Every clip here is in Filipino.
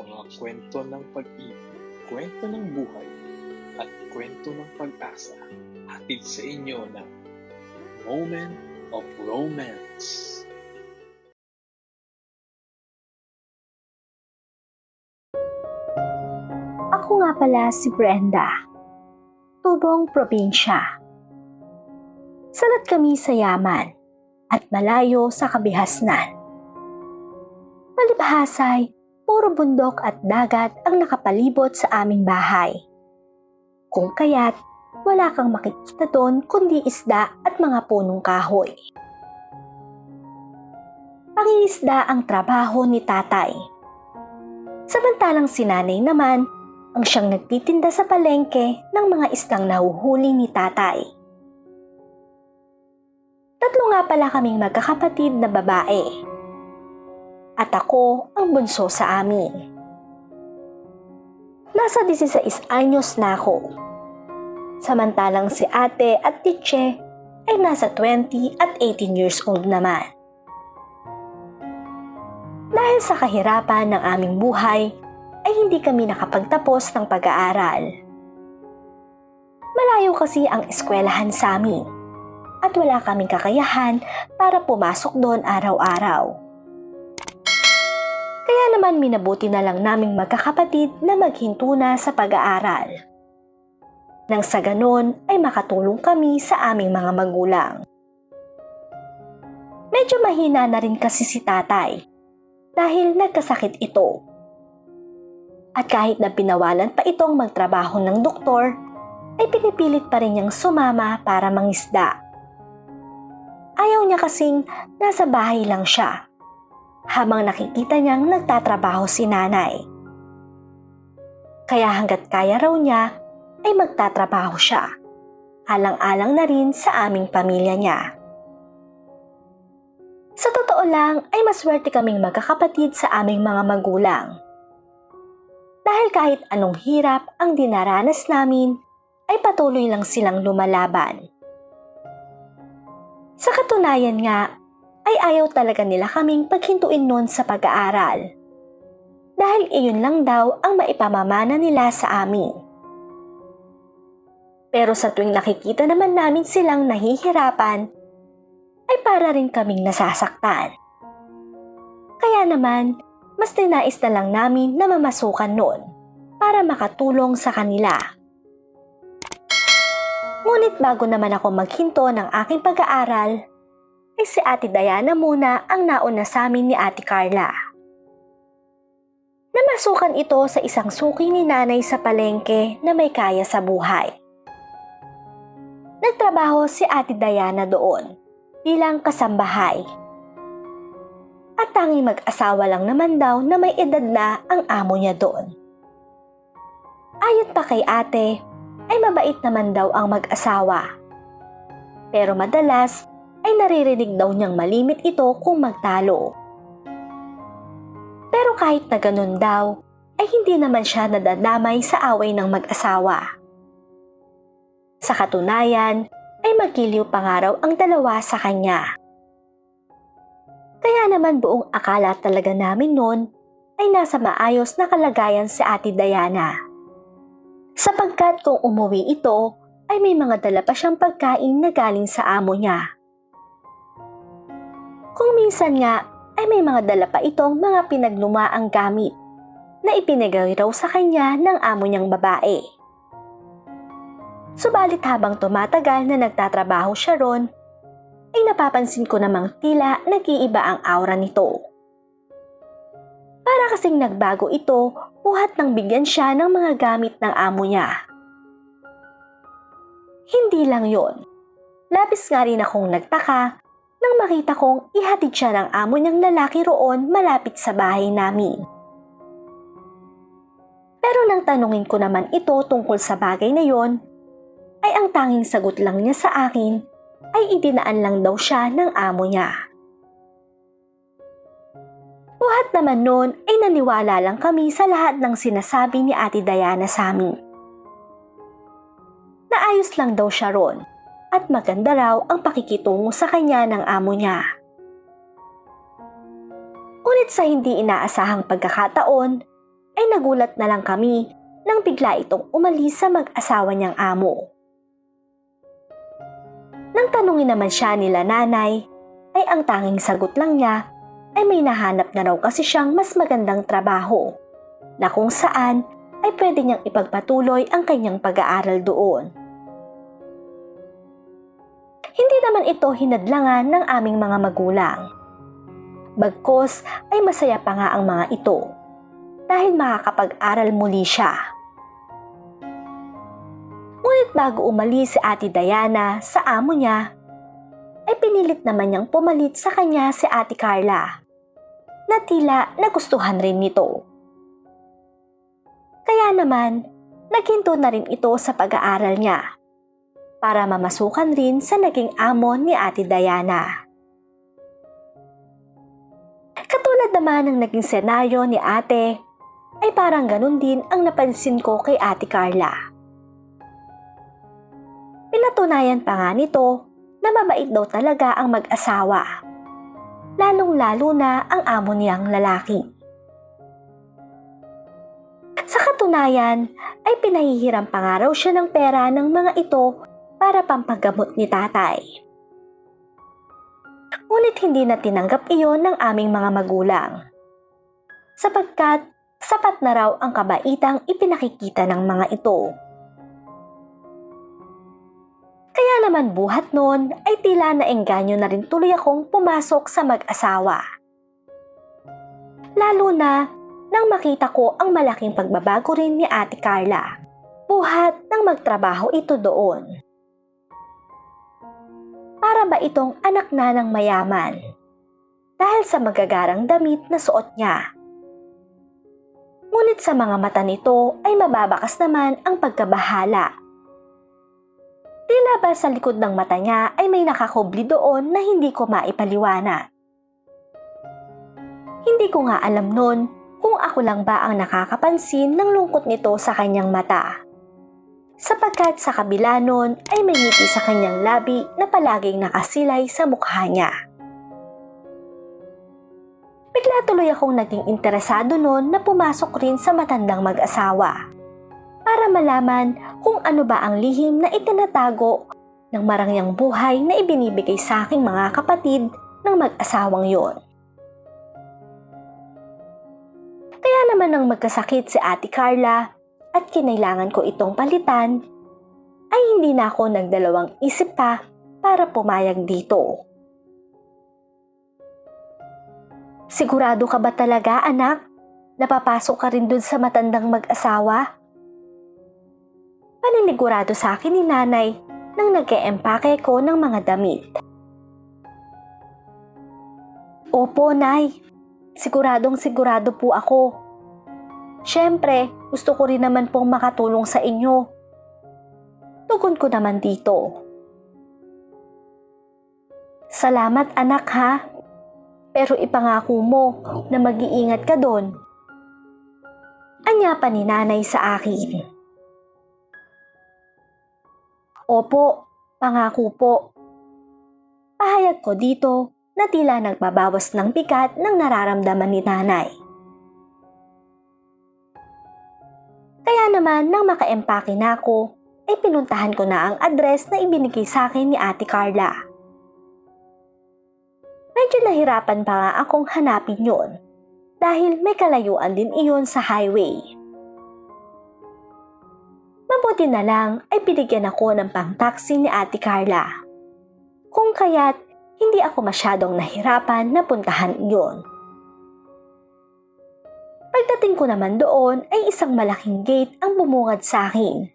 mga kwento ng pag-ibig, kwento ng buhay, at kwento ng pag-asa hatid sa inyo ng Moment of Romance. Ako nga pala si Brenda. Tubong probinsya. Salat kami sa yaman at malayo sa kabihasnan. Malibhasay, puro bundok at dagat ang nakapalibot sa aming bahay. Kung kaya't wala kang makikita doon kundi isda at mga punong kahoy. Pangingisda ang trabaho ni tatay. Samantalang si nanay naman ang siyang nagtitinda sa palengke ng mga isdang nahuhuli ni tatay. Tatlo nga pala kaming magkakapatid na babae. At ako ang bunso sa amin. Nasa 16 anyos na ako. Samantalang si ate at titse ay nasa 20 at 18 years old naman. Dahil sa kahirapan ng aming buhay, ay hindi kami nakapagtapos ng pag-aaral. Malayo kasi ang eskwelahan sa amin at wala kaming kakayahan para pumasok doon araw-araw. Kaya naman minabuti na lang naming magkakapatid na maghinto na sa pag-aaral. Nang sa ganon ay makatulong kami sa aming mga magulang. Medyo mahina na rin kasi si tatay dahil nagkasakit ito at kahit na pinawalan pa itong magtrabaho ng doktor, ay pinipilit pa rin niyang sumama para mangisda. Ayaw niya kasing nasa bahay lang siya, habang nakikita niyang nagtatrabaho si nanay. Kaya hanggat kaya raw niya, ay magtatrabaho siya. Alang-alang na rin sa aming pamilya niya. Sa totoo lang ay maswerte kaming magkakapatid sa aming mga magulang dahil kahit anong hirap ang dinaranas namin, ay patuloy lang silang lumalaban. Sa katunayan nga, ay ayaw talaga nila kaming paghintuin noon sa pag-aaral. Dahil iyon lang daw ang maipamamana nila sa amin. Pero sa tuwing nakikita naman namin silang nahihirapan, ay para rin kaming nasasaktan. Kaya naman, mas tinais na lang namin na mamasukan noon para makatulong sa kanila. Ngunit bago naman ako maghinto ng aking pag-aaral, ay si Ate Diana muna ang nauna sa amin ni Ate Carla. Namasukan ito sa isang suki ni nanay sa palengke na may kaya sa buhay. Nagtrabaho si Ate Diana doon bilang kasambahay at tanging mag-asawa lang naman daw na may edad na ang amo niya doon. Ayon pa kay ate, ay mabait naman daw ang mag-asawa. Pero madalas ay naririnig daw niyang malimit ito kung magtalo. Pero kahit na ganun daw, ay hindi naman siya nadadamay sa away ng mag-asawa. Sa katunayan, ay magkiliw pa nga raw ang dalawa sa kanya. Kaya naman buong akala talaga namin noon ay nasa maayos na kalagayan si Ate Diana. Sapagkat kung umuwi ito, ay may mga dala pa siyang pagkain na galing sa amo niya. Kung minsan nga, ay may mga dala pa itong mga pinaglumaang gamit na ipinagay raw sa kanya ng amo niyang babae. Subalit habang tumatagal na nagtatrabaho siya ron, ay napapansin ko namang tila nag-iiba ang aura nito. Para kasing nagbago ito buhat nang bigyan siya ng mga gamit ng amo niya. Hindi lang yon. Labis nga rin akong nagtaka nang makita kong ihatid siya ng amo niyang lalaki roon malapit sa bahay namin. Pero nang tanungin ko naman ito tungkol sa bagay na yon, ay ang tanging sagot lang niya sa akin ay idinaan lang daw siya ng amo niya. Buhat naman noon ay naniwala lang kami sa lahat ng sinasabi ni Ate Diana sa amin. Naayos lang daw siya ron at maganda raw ang pakikitungo sa kanya ng amo niya. Ngunit sa hindi inaasahang pagkakataon, nagulat na lang kami nang bigla itong umalis sa mag-asawa niyang amo. Nang tanungin naman siya nila nanay, ay ang tanging sagot lang niya ay may nahanap na raw kasi siyang mas magandang trabaho na kung saan ay pwede niyang ipagpatuloy ang kanyang pag-aaral doon. Hindi naman ito hinadlangan ng aming mga magulang. Bagkos ay masaya pa nga ang mga ito dahil makakapag-aral muli siya. Ngunit bago umalis si Ate Diana sa amo niya, ay pinilit naman niyang pumalit sa kanya si Ate Carla na tila nagustuhan rin nito. Kaya naman, naghinto na rin ito sa pag-aaral niya para mamasukan rin sa naging amo ni Ate Diana. Katulad naman ng naging senaryo ni ate, ay parang ganun din ang napansin ko kay Ate Carla. Pinatunayan pa nga nito na mabait daw talaga ang mag-asawa. Lalong-lalo na ang amo niyang lalaki. Sa katunayan, ay pinahihiram pa nga raw siya ng pera ng mga ito para pampagamot ni tatay. Ngunit hindi na tinanggap iyon ng aming mga magulang. Sapagkat sapat na raw ang kabaitang ipinakikita ng mga ito. Kaya naman buhat noon ay tila naengganyo na rin tuloy akong pumasok sa mag-asawa. Lalo na nang makita ko ang malaking pagbabago rin ni Ate Carla. Buhat nang magtrabaho ito doon. Para ba itong anak na ng mayaman? Dahil sa magagarang damit na suot niya. Ngunit sa mga mata nito ay mababakas naman ang pagkabahala. Tila ba sa likod ng mata niya ay may nakakubli doon na hindi ko maipaliwanag. Hindi ko nga alam noon kung ako lang ba ang nakakapansin ng lungkot nito sa kanyang mata. Sapagkat sa kabila nun ay may ngiti sa kanyang labi na palaging nakasilay sa mukha niya. Bigla tuloy akong naging interesado noon na pumasok rin sa matandang mag-asawa para malaman kung ano ba ang lihim na itinatago ng marangyang buhay na ibinibigay sa aking mga kapatid ng mag-asawang yon. Kaya naman nang magkasakit si Ate Carla at kinailangan ko itong palitan, ay hindi na ako nagdalawang isip pa para pumayag dito. Sigurado ka ba talaga anak? Napapasok ka rin dun sa matandang mag-asawa? Paninigurado sa akin ni nanay nang nag-eempake ko ng mga damit. Opo, Nay. Siguradong sigurado po ako. Siyempre, gusto ko rin naman pong makatulong sa inyo. Tugon ko naman dito. Salamat anak ha. Pero ipangako mo na mag-iingat ka doon. Anya pa ni nanay sa akin. Opo, pangako po. Pahayag ko dito na tila nagbabawas ng bigat ng nararamdaman ni nanay. Kaya naman nang makaempake na ako, ay pinuntahan ko na ang address na ibinigay sa akin ni Ate Carla. Medyo nahirapan pa nga akong hanapin yon dahil may kalayuan din iyon sa highway. Mabuti na lang ay binigyan ako ng pang-taxi ni Ate Carla. Kung kaya't hindi ako masyadong nahirapan na puntahan iyon. Pagdating ko naman doon ay isang malaking gate ang bumungad sa akin.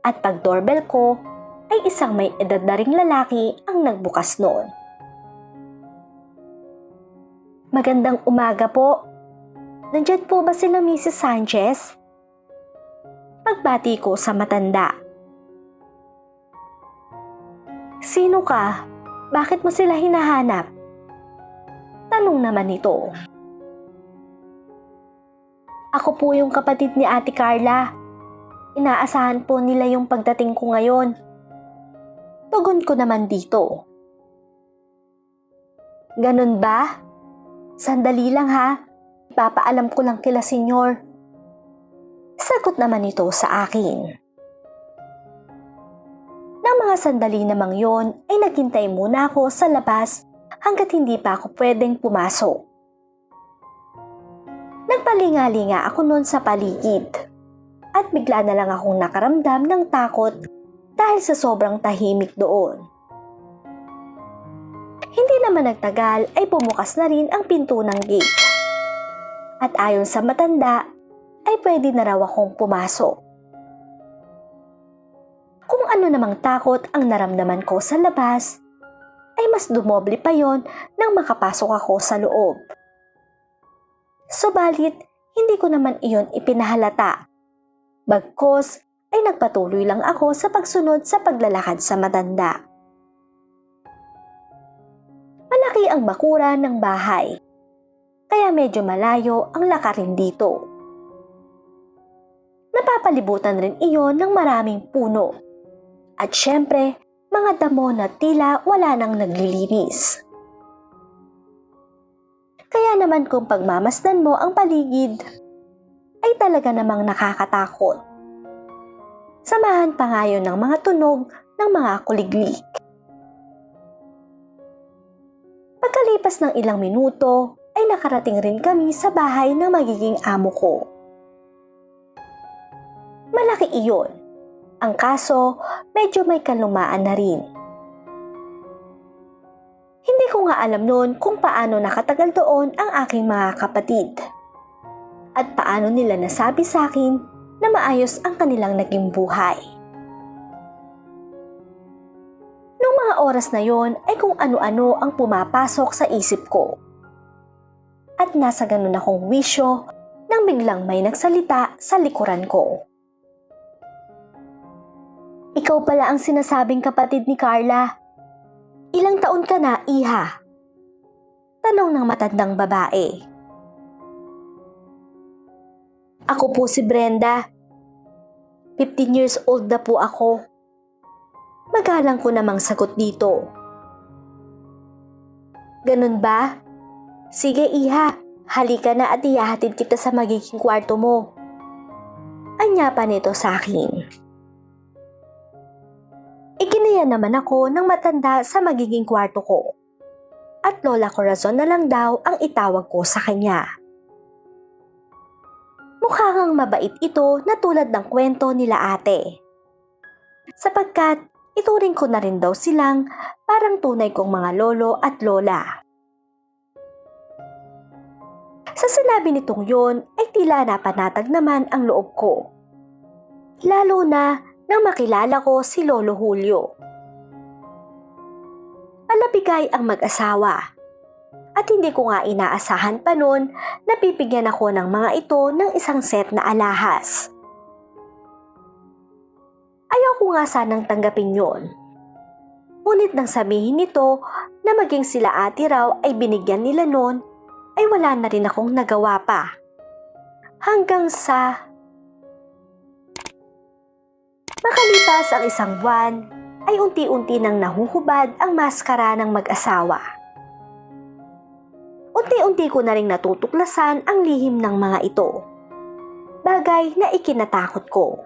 At pag doorbell ko ay isang may edad na ring lalaki ang nagbukas noon. Magandang umaga po. Nandyan po ba sila Mrs. Sanchez? Pagbati ko sa matanda. Sino ka? Bakit mo sila hinahanap? Tanong naman ito. Ako po yung kapatid ni Ate Carla. Inaasahan po nila yung pagdating ko ngayon. Tugon ko naman dito. Ganun ba? Sandali lang ha. Ipapaalam ko lang kila senyor Sagot naman ito sa akin. Nang mga sandali namang yon ay naghintay muna ako sa labas hanggat hindi pa ako pwedeng pumasok. Nagpalingalinga ako noon sa paligid at bigla na lang akong nakaramdam ng takot dahil sa sobrang tahimik doon. Hindi naman nagtagal ay bumukas na rin ang pinto ng gate. At ayon sa matanda, ay pwede na raw akong pumasok. Kung ano namang takot ang naramdaman ko sa labas, ay mas dumoble pa yon nang makapasok ako sa loob. Subalit, hindi ko naman iyon ipinahalata. Bagkos, ay nagpatuloy lang ako sa pagsunod sa paglalakad sa matanda. Malaki ang bakura ng bahay, kaya medyo malayo ang lakarin dito. Napapalibutan rin iyon ng maraming puno. At syempre, mga damo na tila wala nang naglilinis. Kaya naman kung pagmamasdan mo ang paligid, ay talaga namang nakakatakot. Samahan pa ngayon ng mga tunog ng mga kuliglig. Pagkalipas ng ilang minuto, ay nakarating rin kami sa bahay ng magiging amo ko. Malaki iyon. Ang kaso, medyo may kalumaan na rin. Hindi ko nga alam noon kung paano nakatagal doon ang aking mga kapatid. At paano nila nasabi sa akin na maayos ang kanilang naging buhay. Noong mga oras na yon ay kung ano-ano ang pumapasok sa isip ko. At nasa ganun akong wisyo nang biglang may nagsalita sa likuran ko. Ikaw pala ang sinasabing kapatid ni Carla. Ilang taon ka na, iha? Tanong ng matandang babae. Ako po si Brenda. 15 years old na po ako. Magalang ko namang sagot dito. Ganun ba? Sige iha, halika na at iyahatid kita sa magiging kwarto mo. Anya pa nito sa akin. Ikinaya naman ako ng matanda sa magiging kwarto ko. At Lola Corazon na lang daw ang itawag ko sa kanya. Mukha ngang mabait ito na tulad ng kwento nila ate. Sapagkat ituring ko na rin daw silang parang tunay kong mga lolo at lola. Sa sinabi nitong yon ay tila napanatag naman ang loob ko. Lalo na nang makilala ko si Lolo Julio. Malapigay ang mag-asawa. At hindi ko nga inaasahan pa noon na pipigyan ako ng mga ito ng isang set na alahas. Ayaw ko nga sanang tanggapin yon. Ngunit nang sabihin nito na maging sila ate raw ay binigyan nila noon, ay wala na rin akong nagawa pa. Hanggang sa Makalipas ang isang buwan, ay unti-unti nang nahuhubad ang maskara ng mag-asawa. Unti-unti ko na ring natutuklasan ang lihim ng mga ito. Bagay na ikinatakot ko.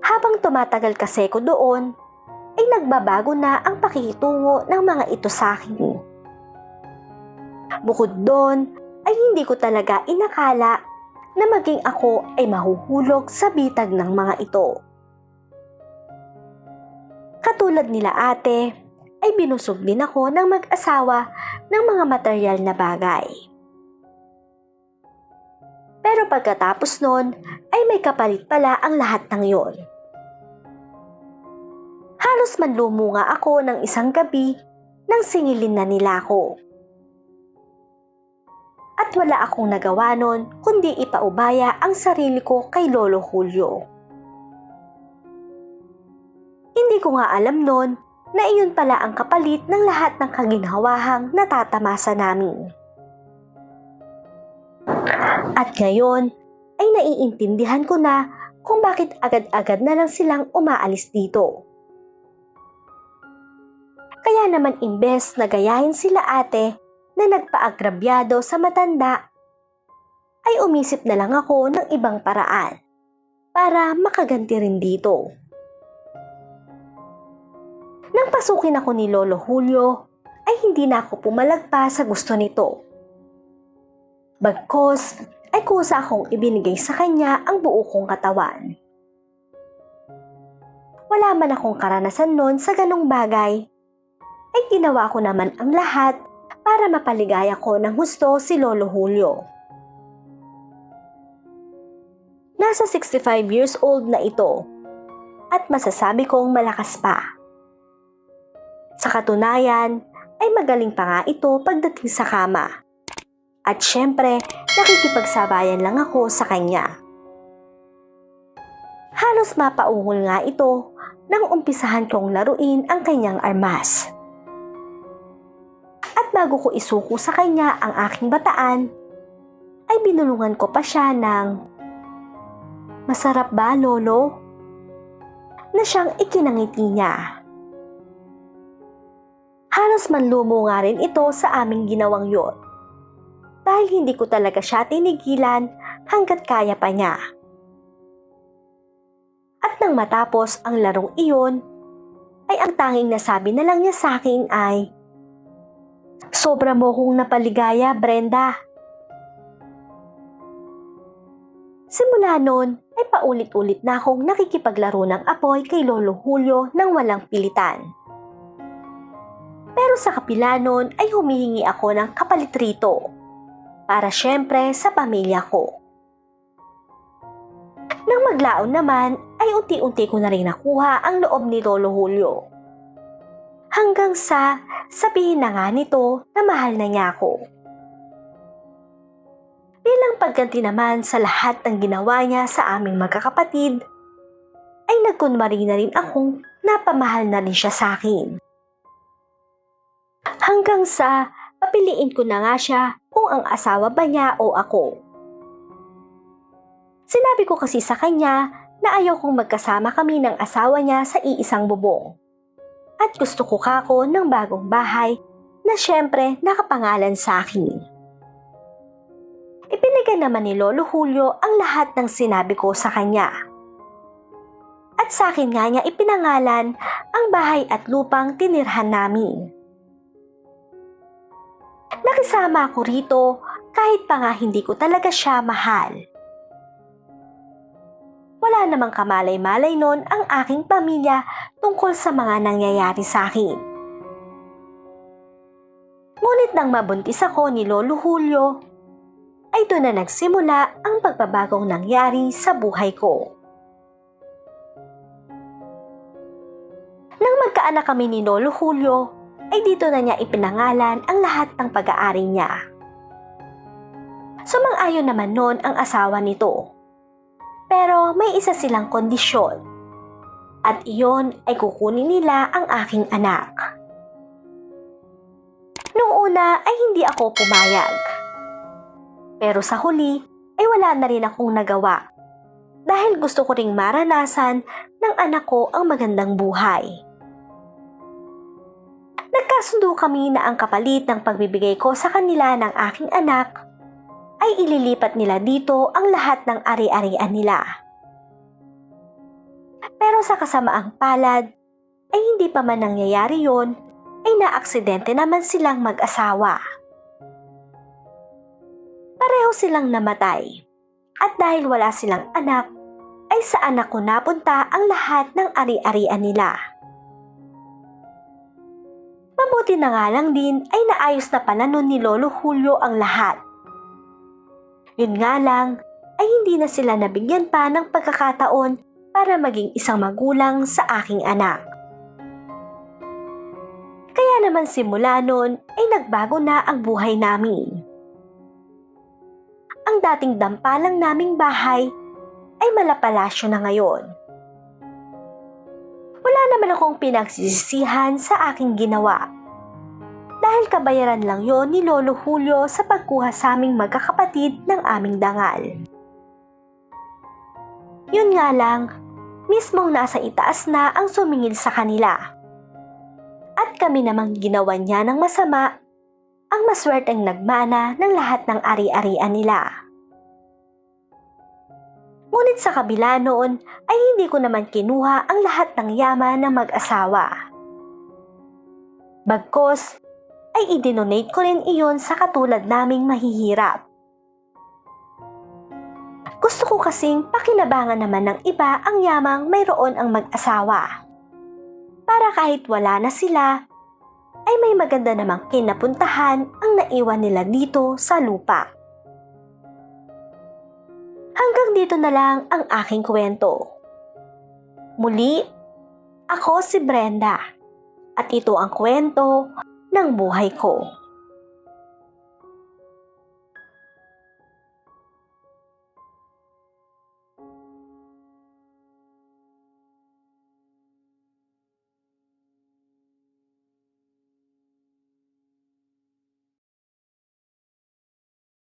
Habang tumatagal kasi ko doon, ay nagbabago na ang pakikitungo ng mga ito sa akin. Bukod doon, ay hindi ko talaga inakala na maging ako ay mahuhulog sa bitag ng mga ito. Katulad nila ate, ay binusog din ako ng mag-asawa ng mga material na bagay. Pero pagkatapos nun, ay may kapalit pala ang lahat ng yon. Halos manlumo nga ako ng isang gabi nang singilin na nila ako at wala akong nagawa nun kundi ipaubaya ang sarili ko kay Lolo Julio. Hindi ko nga alam nun na iyon pala ang kapalit ng lahat ng kaginhawahang natatamasa namin. At ngayon ay naiintindihan ko na kung bakit agad-agad na lang silang umaalis dito. Kaya naman imbes na gayahin sila ate na nagpaagrabyado sa matanda, ay umisip na lang ako ng ibang paraan para makaganti rin dito. Nang pasukin ako ni Lolo Julio, ay hindi na ako pumalagpa sa gusto nito. Bagkos ay kusa akong ibinigay sa kanya ang buo kong katawan. Wala man akong karanasan noon sa ganong bagay, ay ginawa ko naman ang lahat para mapaligaya ko ng gusto si Lolo Julio. Nasa 65 years old na ito at masasabi kong malakas pa. Sa katunayan, ay magaling pa nga ito pagdating sa kama. At syempre, nakikipagsabayan lang ako sa kanya. Halos mapaungol nga ito nang umpisahan kong laruin ang kanyang armas. Bago ko isuko sa kanya ang aking bataan, ay binulungan ko pa siya ng Masarap ba, Lolo? Na siyang ikinangiti niya. Halos manlumo nga rin ito sa aming ginawang yon. Dahil hindi ko talaga siya tinigilan hanggat kaya pa niya. At nang matapos ang larong iyon, ay ang tanging nasabi na lang niya sa akin ay, Sobra mo kong napaligaya, Brenda. Simula noon ay paulit-ulit na akong nakikipaglaro ng apoy kay Lolo Julio nang walang pilitan. Pero sa kapila noon ay humihingi ako ng kapalit rito para syempre sa pamilya ko. Nang maglaon naman ay unti-unti ko na rin nakuha ang loob ni Lolo Julio. Hanggang sa sabihin na nga nito na mahal na niya ako. Bilang pagganti naman sa lahat ng ginawa niya sa aming magkakapatid, ay nagkunwari na rin akong napamahal na rin siya sa akin. Hanggang sa papiliin ko na nga siya kung ang asawa ba niya o ako. Sinabi ko kasi sa kanya na ayaw kong magkasama kami ng asawa niya sa iisang bubong. At gusto ko kako ng bagong bahay na syempre nakapangalan sa akin. Ibinigay naman ni Lolo Julio ang lahat ng sinabi ko sa kanya. At sa akin nga niya ipinangalan ang bahay at lupang tinirhan namin. Nakisama ako rito kahit pa nga hindi ko talaga siya mahal. Wala namang kamalay-malay noon ang aking pamilya tungkol sa mga nangyayari sa akin. Ngunit nang mabuntis ako ni Lolo Julio, ay doon na nagsimula ang pagbabagong nangyari sa buhay ko. Nang magkaanak kami ni Lolo Julio, ay dito na niya ipinangalan ang lahat ng pag-aari niya. Sumang-ayon naman noon ang asawa nito. Pero may isa silang kondisyon. At iyon ay kukunin nila ang aking anak. Noong una ay hindi ako pumayag pero sa huli ay wala na rin akong nagawa dahil gusto ko ring maranasan ng anak ko ang magandang buhay. Nagkasundo kami na ang kapalit ng pagbibigay ko sa kanila ng aking anak ay ililipat nila dito ang lahat ng ari-arian nila. Pero sa kasamaang palad ay hindi pa man nangyayari yon ay naaksidente naman silang mag-asawa pareho silang namatay. At dahil wala silang anak, ay sa anak ko napunta ang lahat ng ari-arian nila. Mabuti na nga lang din ay naayos na pala nun ni Lolo Julio ang lahat. Yun nga lang ay hindi na sila nabigyan pa ng pagkakataon para maging isang magulang sa aking anak. Kaya naman simula noon ay nagbago na ang buhay namin ang dating dampalang naming bahay ay malapalasyo na ngayon. Wala naman akong pinagsisisihan sa aking ginawa. Dahil kabayaran lang yon ni Lolo Julio sa pagkuha sa aming magkakapatid ng aming dangal. Yun nga lang, mismong nasa itaas na ang sumingil sa kanila. At kami namang ginawa niya ng masama ang maswerteng nagmana ng lahat ng ari-arian nila. Ngunit sa kabila noon ay hindi ko naman kinuha ang lahat ng yaman ng mag-asawa. Bagkos ay idinonate ko rin iyon sa katulad naming mahihirap. Gusto ko kasing pakilabangan naman ng iba ang yamang mayroon ang mag-asawa. Para kahit wala na sila, ay may maganda namang kinapuntahan ang naiwan nila dito sa lupa. Hanggang dito na lang ang aking kwento. Muli, ako si Brenda at ito ang kwento ng buhay ko.